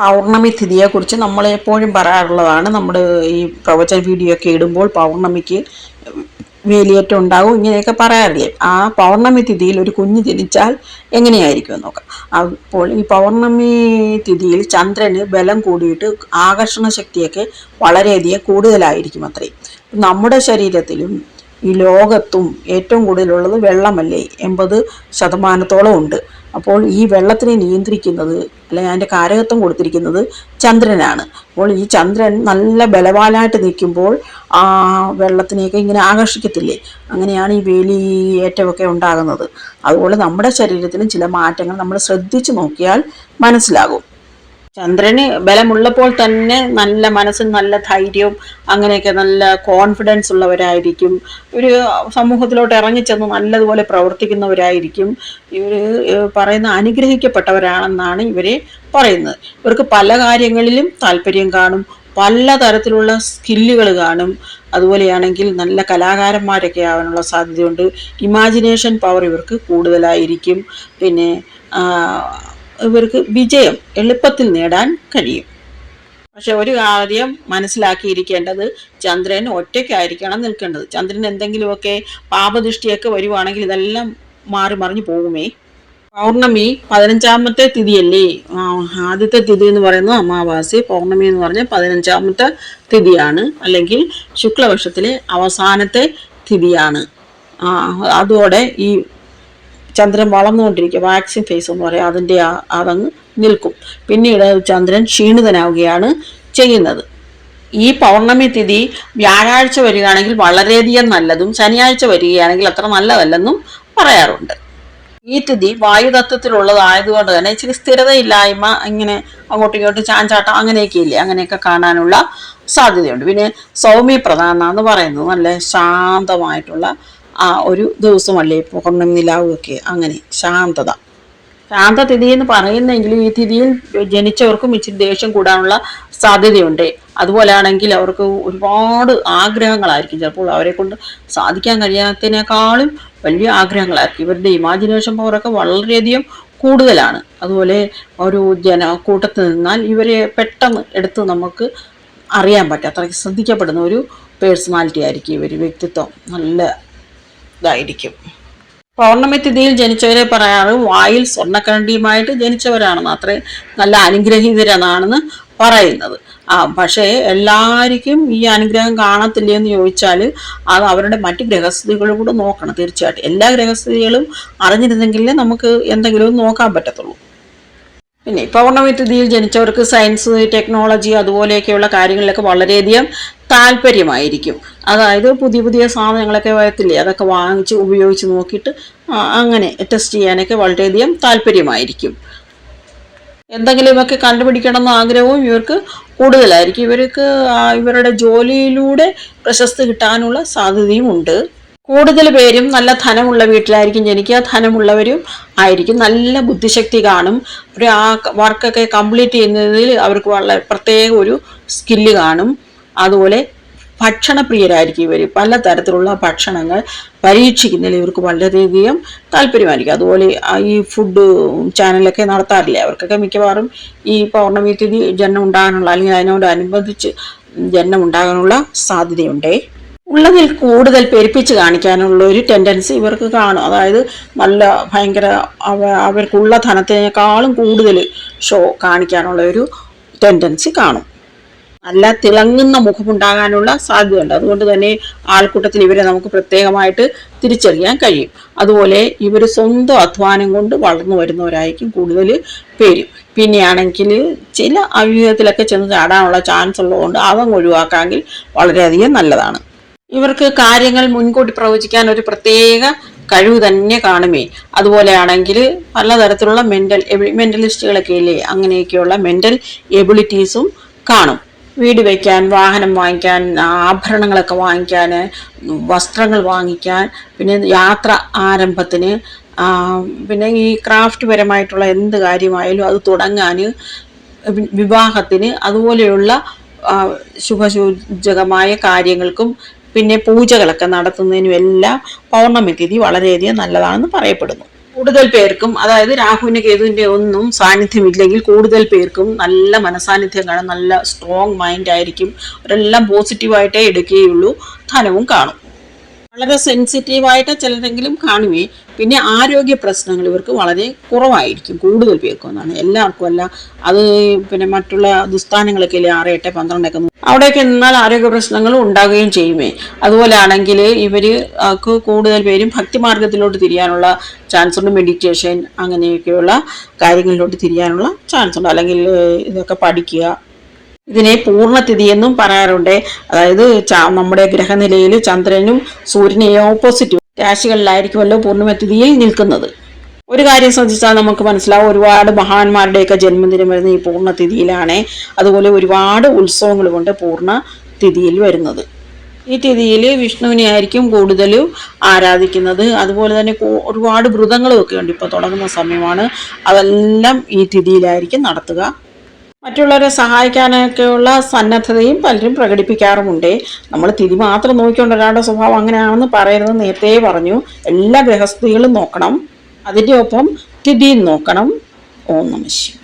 പൗർണമി തിഥിയെക്കുറിച്ച് നമ്മൾ എപ്പോഴും പറയാറുള്ളതാണ്. നമ്മുടെ ഈ പ്രവചന വീഡിയോ ഒക്കെ ഇടുമ്പോൾ പൗർണമിക്ക് വേലിയേറ്റം ഉണ്ടാവും ഇങ്ങനെയൊക്കെ പറയാറില്ലേ. ആ പൗർണമി തിഥിയിൽ ഒരു കുഞ്ഞ് ജനിച്ചാൽ എങ്ങനെയായിരിക്കും നോക്കാം. അപ്പോൾ ഈ പൗർണമി തിഥിയിൽ ചന്ദ്രന് ബലം കൂടിയിട്ട് ആകർഷണ ശക്തിയൊക്കെ വളരെയധികം കൂടുതലായിരിക്കും അത്രയും. നമ്മുടെ ശരീരത്തിലും ഈ ലോകത്തും ഏറ്റവും കൂടുതലുള്ളത് വെള്ളമല്ലേ? എൺപത് ശതമാനത്തോളം ഉണ്ട്. അപ്പോൾ ഈ വെള്ളത്തിനെ നിയന്ത്രിക്കുന്നത് അല്ലെങ്കിൽ അതിന്റെ കാരകത്വം കൊടുത്തിരിക്കുന്നത് ചന്ദ്രനാണ്. അപ്പോൾ ഈ ചന്ദ്രൻ നല്ല ബലവാനായിട്ട് നിൽക്കുമ്പോൾ ആ വെള്ളത്തിനെയൊക്കെ ഇങ്ങനെ ആകർഷിക്കത്തില്ലേ? അങ്ങനെയാണ് ഈ വേലി വേലിയേറ്റമൊക്കെ ഉണ്ടാകുന്നത്. അതുപോലെ നമ്മുടെ ശരീരത്തിന് ചില മാറ്റങ്ങൾ നമ്മൾ ശ്രദ്ധിച്ചു നോക്കിയാൽ മനസ്സിലാകും. ചന്ദ്രന് ബലമുള്ളപ്പോൾ തന്നെ നല്ല മനസ്സും നല്ല ധൈര്യവും അങ്ങനെയൊക്കെ നല്ല കോൺഫിഡൻസ് ഉള്ളവരായിരിക്കും. ഒരു സമൂഹത്തിലോട്ട് ഇറങ്ങിച്ചെന്ന് നല്ലതുപോലെ പ്രവർത്തിക്കുന്നവരായിരിക്കും. ഇവർ പറയുന്ന അനുഗ്രഹിക്കപ്പെട്ടവരാണെന്നാണ് ഇവരെ പറയുന്നത്. ഇവർക്ക് പല കാര്യങ്ങളിലും താല്പര്യം കാണും. പല തരത്തിലുള്ള സ്കില്ലുകൾ കാണും. അതുപോലെയാണെങ്കിൽ നല്ല കലാകാരന്മാരൊക്കെ ആവാനുള്ള സാധ്യതയുണ്ട്. ഇമാജിനേഷൻ പവർ ഇവർക്ക് കൂടുതലായിരിക്കും. പിന്നെ ഇവർക്ക് വിജയം എളുപ്പത്തിൽ നേടാൻ കഴിയും. പക്ഷെ ഒരു കാര്യം മനസ്സിലാക്കിയിരിക്കേണ്ടത് ചന്ദ്രൻ ഒറ്റയ്ക്കായിരിക്കണം നിൽക്കേണ്ടത്. ചന്ദ്രൻ എന്തെങ്കിലുമൊക്കെ പാപദൃഷ്ടിയൊക്കെ വരുവാണെങ്കിൽ ഇതെല്ലാം മാറി മറിഞ്ഞു പോകുമേ? പൗർണമി പതിനഞ്ചാമത്തെ തിഥിയല്ലേ? ആദ്യത്തെ തിഥി എന്ന് പറയുന്നത് അമാവാസി പൗർണമി എന്ന് പറഞ്ഞാൽ പതിനഞ്ചാമത്തെ തിഥിയാണ്. അല്ലെങ്കിൽ ശുക്ലപക്ഷത്തിലെ അവസാനത്തെ തിഥിയാണ്. അതോടെ ഈ ചന്ദ്രൻ വളർന്നുകൊണ്ടിരിക്കുക വാക്സിൻ ഫേസ് എന്ന് പറയും. അതിന്റെ ആ- അതങ്ങ് നിൽക്കും. പിന്നീട് ചന്ദ്രൻ ക്ഷീണിതനാവുകയാണ് ചെയ്യുന്നത്. ഈ പൗർണമി തിഥി വ്യാഴാഴ്ച വരികയാണെങ്കിൽ വളരെയധികം നല്ലതും ശനിയാഴ്ച വരികയാണെങ്കിൽ അത്ര നല്ലതല്ലെന്നും പറയാറുണ്ട്. ഈ തിഥി വായുതത്വത്തിലുള്ളതായതുകൊണ്ട് തന്നെ ഇച്ചിരി സ്ഥിരതയില്ലായ്മ ഇങ്ങനെ അങ്ങോട്ടും ഇങ്ങോട്ടും ചാഞ്ചാട്ടം അങ്ങനെയൊക്കെ ഇല്ലേ അങ്ങനെയൊക്കെ കാണാനുള്ള സാധ്യതയുണ്ട്. പിന്നെ സൗമ്യ പ്രധാന എന്ന് പറയുന്നത് നല്ല ശാന്തമായിട്ടുള്ള ആ ഒരു ദിവസമല്ലേ പൂർണം നിലാവുമൊക്കെ അങ്ങനെ ശാന്തത. ശാന്ത തിഥി എന്ന് പറയുന്നെങ്കിലും ഈ തിഥിയിൽ ജനിച്ചവർക്കും ഇച്ചിരി ദേഷ്യം കൂടാനുള്ള സാധ്യതയുണ്ട്. അതുപോലെയാണെങ്കിൽ അവർക്ക് ഒരുപാട് ആഗ്രഹങ്ങളായിരിക്കും. ചിലപ്പോൾ അവരെ കൊണ്ട് സാധിക്കാൻ കഴിയാത്തതിനേക്കാളും വലിയ ആഗ്രഹങ്ങളായിരിക്കും. ഇവരുടെ ഇമാജിനേഷൻ പവറൊക്കെ വളരെയധികം കൂടുതലാണ്. അതുപോലെ ഒരു ജന കൂട്ടത്തിൽ നിന്നാൽ ഇവരെ പെട്ടെന്ന് എടുത്ത് നമുക്ക് അറിയാൻ പറ്റും. അത്രയ്ക്ക് ശ്രദ്ധിക്കപ്പെടുന്ന ഒരു പേഴ്സണാലിറ്റി ആയിരിക്കും ഇവർ വ്യക്തിത്വം. നല്ല ഇതായിരിക്കും. പൗർണമി തിഥിയിൽ ജനിച്ചവരെ പറയാറ് വായിൽ സ്വർണക്കരണ്ടിയുമായിട്ട് ജനിച്ചവരാണെന്ന് അത്രയും നല്ല അനുഗ്രഹീതരെന്നാണെന്ന് പറയുന്നത്. ആ പക്ഷേ എല്ലാവർക്കും ഈ അനുഗ്രഹം കാണത്തില്ലേ എന്ന് ചോദിച്ചാൽ അത് അവരുടെ മറ്റ് ഗ്രഹസ്ഥിതികളും കൂടെ നോക്കണം തീർച്ചയായിട്ടും. എല്ലാ ഗ്രഹസ്ഥിതികളും അറിഞ്ഞിരുന്നെങ്കിലേ നമുക്ക് എന്തെങ്കിലും നോക്കാൻ പറ്റത്തുള്ളൂ. പിന്നെ പൗർണമി തിഥിയിൽ ജനിച്ചവർക്ക് സയൻസ് ടെക്നോളജി അതുപോലെയൊക്കെയുള്ള കാര്യങ്ങളിലൊക്കെ വളരെയധികം താല്പര്യമായിരിക്കും. അതായത് പുതിയ പുതിയ സാധനങ്ങളൊക്കെ വരത്തില്ലേ? അതൊക്കെ വാങ്ങിച്ച് ഉപയോഗിച്ച് നോക്കിയിട്ട് അങ്ങനെ ടെസ്റ്റ് ചെയ്യാനൊക്കെ വളരെയധികം താല്പര്യമായിരിക്കും. എന്തെങ്കിലുമൊക്കെ കണ്ടുപിടിക്കണം എന്ന ആഗ്രഹവും ഇവർക്ക് കൂടുതലായിരിക്കും. ഇവർക്ക് ഇവരുടെ ജോലിയിലൂടെ പ്രശസ്തി കിട്ടാനുള്ള സാധ്യതയും ഉണ്ട്. കൂടുതൽ പേരും നല്ല ധനമുള്ള വീട്ടിലായിരിക്കും ജനിക്കുക. ധനമുള്ളവരും ആയിരിക്കും. നല്ല ബുദ്ധിശക്തി കാണും. ഒരു ആ വർക്കൊക്കെ കംപ്ലീറ്റ് ചെയ്യുന്നതിൽ അവർക്ക് വളരെ പ്രത്യേക ഒരു സ്കില്ല് കാണും. അതുപോലെ ഭക്ഷണപ്രിയരായിരിക്കും ഇവർ പലതരത്തിലുള്ള ഭക്ഷണങ്ങൾ പരീക്ഷിക്കുന്നതിൽ ഇവർക്ക് വളരെയധികം താല്പര്യമായിരിക്കും. അതുപോലെ ഈ ഫുഡ് ചാനലൊക്കെ നടത്താറില്ലേ? അവർക്കൊക്കെ മിക്കവാറും ഈ പൗർണമി തിഥി ജന്മം ഉണ്ടാകാനുള്ള അല്ലെങ്കിൽ അതിനോടനുബന്ധിച്ച് ജന്മം ഉണ്ടാകാനുള്ള സാധ്യതയുണ്ടേ. ഉള്ളതിൽ കൂടുതൽ പെരുപ്പിച്ച് കാണിക്കാനുള്ള ഒരു ടെൻഡൻസി ഇവർക്ക് കാണും. അതായത് നല്ല ഭയങ്കര അവർക്കുള്ള ധനത്തിനേക്കാളും കൂടുതൽ ഷോ കാണിക്കാനുള്ള ഒരു ടെൻഡൻസി കാണും. നല്ല തിളങ്ങുന്ന മുഖമുണ്ടാകാനുള്ള സാധ്യതയുണ്ട്. അതുകൊണ്ട് തന്നെ ആൾക്കൂട്ടത്തിൽ ഇവരെ നമുക്ക് പ്രത്യേകമായിട്ട് തിരിച്ചറിയാൻ കഴിയും. അതുപോലെ ഇവർ സ്വന്തം അധ്വാനം കൊണ്ട് വളർന്നു വരുന്നവരായിരിക്കും കൂടുതൽ പേരും. പിന്നെയാണെങ്കിൽ ചില അവിഹിതത്തിലൊക്കെ ചെന്ന് ചാടാനുള്ള ചാൻസ് ഉള്ളതുകൊണ്ട് അതങ്ങ് ഒഴിവാക്കാമെങ്കിൽ വളരെയധികം നല്ലതാണ്. ഇവർക്ക് കാര്യങ്ങൾ മുൻകൂട്ടി പ്രവചിക്കാൻ ഒരു പ്രത്യേക കഴിവ് തന്നെ കാണുമേ. അതുപോലെയാണെങ്കിൽ പലതരത്തിലുള്ള മെന്റൽ മെന്റലിസ്റ്റുകളൊക്കെ ഇല്ലേ? അങ്ങനെയൊക്കെയുള്ള മെന്റൽ എബിലിറ്റീസും കാണും. വീട് വയ്ക്കാൻ വാഹനം വാങ്ങിക്കാൻ ആഭരണങ്ങളൊക്കെ വാങ്ങിക്കാൻ വസ്ത്രങ്ങൾ വാങ്ങിക്കാൻ പിന്നെ യാത്ര ആരംഭത്തിന് പിന്നെ ഈ ക്രാഫ്റ്റ് പരമായിട്ടുള്ള എന്ത് കാര്യമായാലും അത് തുടങ്ങാൻ വിവാഹത്തിന് അതുപോലെയുള്ള ശുഭസൂചകമായ കാര്യങ്ങൾക്കും പിന്നെ പൂജകളൊക്കെ നടത്തുന്നതിനും എല്ലാം പൗർണമി തിഥി വളരെയധികം നല്ലതാണെന്ന് പറയപ്പെടുന്നു. കൂടുതൽ പേർക്കും അതായത് രാഹുവിന്റെ കേതുവിന്റെ ഒന്നും സാന്നിധ്യമില്ലെങ്കിൽ കൂടുതൽ പേർക്കും നല്ല മനസാന്നിധ്യം കാണും നല്ല സ്ട്രോങ് മൈൻഡ് ആയിരിക്കും. അവരെല്ലാം പോസിറ്റീവായിട്ടേ എടുക്കുകയുള്ളൂ. ധനവും കാണും. വളരെ സെൻസിറ്റീവായിട്ട് ചിലരെങ്കിലും കാണുകയും പിന്നെ ആരോഗ്യ പ്രശ്നങ്ങൾ ഇവർക്ക് വളരെ കുറവായിരിക്കും കൂടുതൽ പേർക്കും എന്നാണ്. എല്ലാവർക്കും അല്ല അത് പിന്നെ മറ്റുള്ള ദുസ്ഥാനങ്ങളൊക്കെ ഇല്ലേ ആറ് എട്ട് പന്ത്രണ്ടൊക്കെ അവിടെയൊക്കെ നിന്നാൽ ആരോഗ്യ പ്രശ്നങ്ങൾ ഉണ്ടാകുകയും ചെയ്യുമേ അതുപോലെ ആണെങ്കിൽ ഇവർ കൂടുതൽ പേരും ഭക്തിമാർഗത്തിലോട്ട് തിരിയാനുള്ള ചാൻസ് ഉണ്ട്. മെഡിറ്റേഷൻ അങ്ങനെയൊക്കെയുള്ള കാര്യങ്ങളിലോട്ട് തിരിയാനുള്ള ചാൻസ് ഉണ്ട്. അല്ലെങ്കിൽ ഇതൊക്കെ പഠിക്കുക ഇതിനെ പൂർണതിഥി എന്നും പറയാറുണ്ട്. അതായത് നമ്മുടെ ഗ്രഹനിലയിൽ ചന്ദ്രനും സൂര്യനെയും ഓപ്പോസിറ്റ് രാശികളിലായിരിക്കുമല്ലോ പൂർണിമതിഥിയിൽ നിൽക്കുന്നത്. ഒരു കാര്യം ശ്രദ്ധിച്ചാൽ നമുക്ക് മനസ്സിലാവും ഒരുപാട് മഹാന്മാരുടെയൊക്കെ ജന്മദിനം വരുന്ന ഈ പൂർണതിഥിയിലാണ്. അതുപോലെ ഒരുപാട് ഉത്സവങ്ങൾ കൊണ്ട് പൂർണ തിഥിയിൽ വരുന്നത്. ഈ തിഥിയിൽ വിഷ്ണുവിനെ ആയിരിക്കും കൂടുതലും ആരാധിക്കുന്നത്. അതുപോലെ തന്നെ ഒരുപാട് വ്രതങ്ങളും ഒക്കെ ഉണ്ട് ഇപ്പോൾ തുടങ്ങുന്ന സമയമാണ്. അതെല്ലാം ഈ തിഥിയിലായിരിക്കും നടത്തുക. മറ്റുള്ളവരെ സഹായിക്കാനൊക്കെയുള്ള സന്നദ്ധതയും പലരും പ്രകടിപ്പിക്കാറുമുണ്ട്. നമ്മൾ തിരി മാത്രം നോക്കിക്കൊണ്ട് ഒരാളുടെ സ്വഭാവം അങ്ങനെയാണെന്ന് പറയരുത് നേരത്തെ പറഞ്ഞു. എല്ലാ ഗൃഹസ്ഥികളും നോക്കണം. അതിന്റെ ഒപ്പം തിഥിയും നോക്കണം. ഓം നമ ശിവായ